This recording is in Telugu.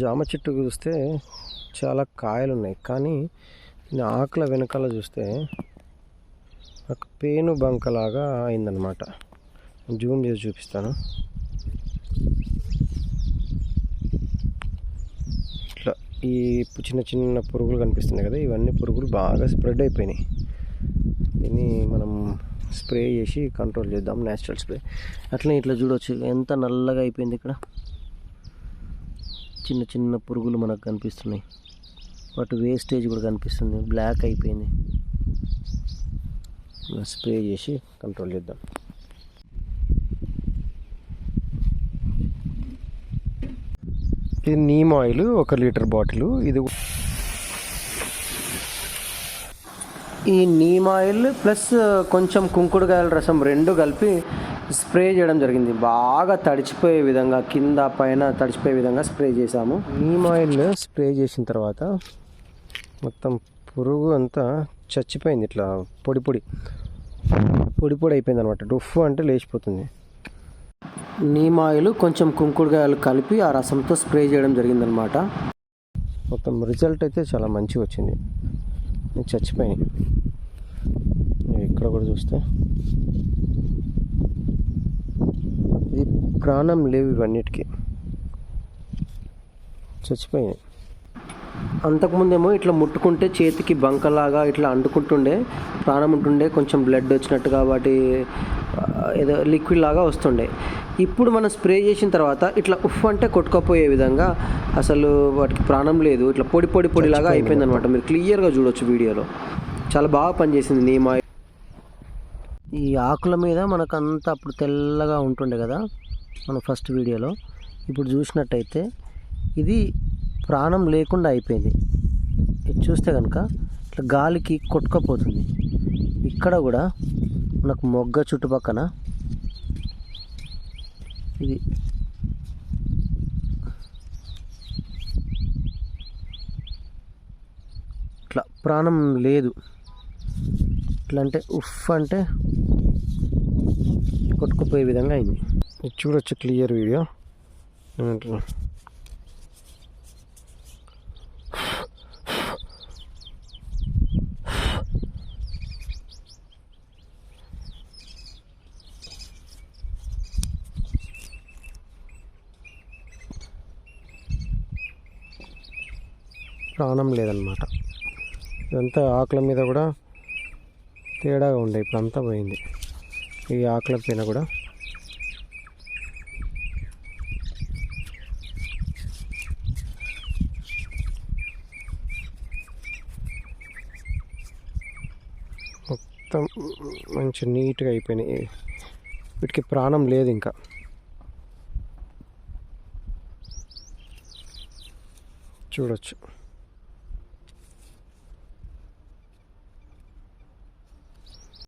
జామ చెట్టు చూస్తే చాలా కాయలు ఉన్నాయి కానీ ఆకుల వెనకాల చూస్తే ఒక పేను బంకలాగా అయిందనమాట జూమ్ చేసి చూపిస్తాను. ఇట్లా ఈ చిన్న చిన్న పురుగులు కనిపిస్తున్నాయి కదా ఇవన్నీ పురుగులు బాగా స్ప్రెడ్ అయిపోయినాయి. దీన్ని మనం స్ప్రే చేసి కంట్రోల్ చేద్దాం న్యాచురల్ స్ప్రే. అట్లనే ఇట్లా చూడవచ్చు ఎంత నల్లగా అయిపోయింది ఇక్కడ. చిన్న చిన్న పురుగులు మనకు కనిపిస్తున్నాయి. వాటి వేస్టేజ్ కూడా కనిపిస్తుంది. బ్లాక్ అయిపోయింది. స్ప్రే చేసి కంట్రోల్ చేద్దాం. ఇది నీమ్ ఆయిల్ ఒక లీటర్ బాటిల్ ఇది ఈ నీమ్ ఆయిల్ ప్లస్ కొంచెం కుంకుడుకాయల రసం రెండు కలిపి స్ప్రే చేయడం జరిగింది. బాగా తడిచిపోయే విధంగా కింద పైన తడిచిపోయే విధంగా స్ప్రే చేసాము నీమ్ ఆయిల్ స్ప్రే చేసిన తర్వాత మొత్తం పురుగు అంతా చచ్చిపోయింది ఇట్లా పొడి పొడి. పొడి పొడి అయిపోయింది అనమాట డుఫ్ అంటే లేచిపోతుంది. నీమ్ ఆయిల్ కొంచెం కుంకుడుకాయలు కలిపి ఆ రసంతో స్ప్రే చేయడం జరిగిందనమాట మొత్తం రిజల్ట్ అయితే చాలా మంచిగా వచ్చింది. నేను చచ్చిపోయాయి ఇక్కడ కూడా చూస్తే ఇది ప్రాణం లేవు ఇవన్నిటికీ. చచ్చిపోయినాయి. అంతకుముందేమో ఇట్లా ముట్టుకుంటే చేతికి బంకలాగా ఇట్లా అంటుకుంటుండే ప్రాణం ఉంటుండే కొంచెం బ్లడ్ వచ్చినట్టు కాబట్టి ఏదో లిక్విడ్ లాగా వస్తుండే. ఇప్పుడు మనం స్ప్రే చేసిన తర్వాత ఇట్లా ఉఫ్ అంటే కొట్టుకపోయే విధంగా అసలు వాటికి ప్రాణం లేదు. ఇట్లా పొడి పొడి పొడిలాగా అయిపోయింది అనమాట మీరు క్లియర్గా చూడొచ్చు వీడియోలో. చాలా బాగా పనిచేసింది నీమ్ ఈ ఆకుల మీద మనకు అంతా అప్పుడు తెల్లగా ఉంటుండే కదా. మన ఫస్ట్ వీడియోలో. ఇప్పుడు చూసినట్టయితే ఇది ప్రాణం లేకుండా అయిపోయింది. ఇది చూస్తే కనుక ఇట్లా గాలికి కొట్టుకపోతుంది. ఇక్కడ కూడా మనకు మొగ్గ చుట్టుపక్కన ఇది ఇట్లా ప్రాణం లేదు. ఇట్లా అంటే ఉఫ్ అంటే కొట్టుకుపోయే విధంగా అయింది. ఇది చూడొచ్చు క్లియర్ వీడియో. ఏమంటారు ప్రాణం లేదనమాట ఇదంతా ఆకుల మీద కూడా తేడాగా ఉండే ఇప్పుడు అంతా పోయింది. ఈ ఆకుల పైన కూడా. మొత్తం మంచి నీట్గా అయిపోయినాయి. వీటికి ప్రాణం లేదు ఇంకా. చూడొచ్చు.